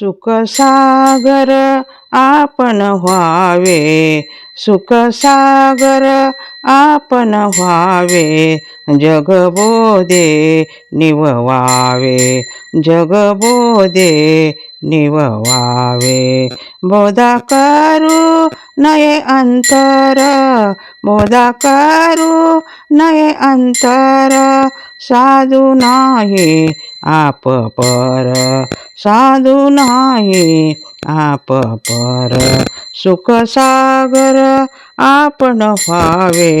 सुखसागर आपण व्हावे. सुखसागर आपण व्हावे. जगबोधे निववावे. जगबोधे निववावे बोधा करू नये अंतर बोधा करू नये अंतर साधू नाही आप पर साधू नाही आप पर सुखसागर आपण व्हावे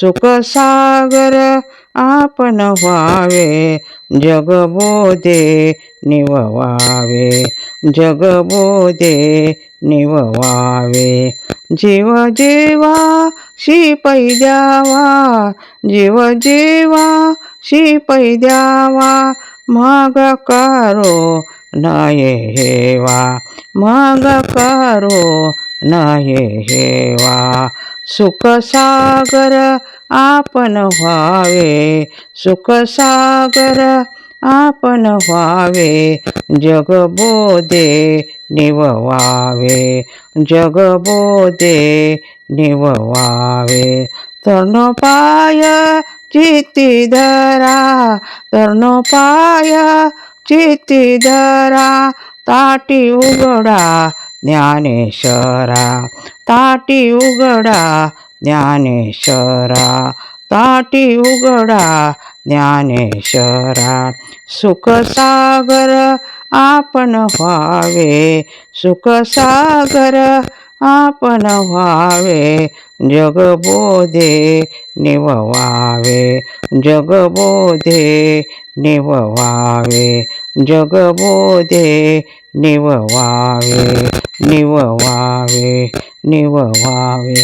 सुखसागर आपण व्हावे जगबोधे निववावे जगबोधे निववावे जीव जेवा शिपै द्यावा जीव जेवा शिपै द्यावा मग करो नये हेवा मग करो नये हेवा. सुखसागर आपण व्हावे. सुखसागर आपण व्हावे. जगबोधे निववावे. जगबोधे निववावे. तरणोपाय चित्ती धरा. तरणोपाय चित्ती धरा. ताटी उघडा. ज्ञानेश्वरा ताटी उघडा ज्ञानेश्वरा ताटी उघडा ज्ञानेश्वरा. सुखसागर आपण व्हावे सुखसागर आपण व्हावे जगबोधे निववावे जगबोधे निववावे. जगबोधे निववावे निववावे निववावे।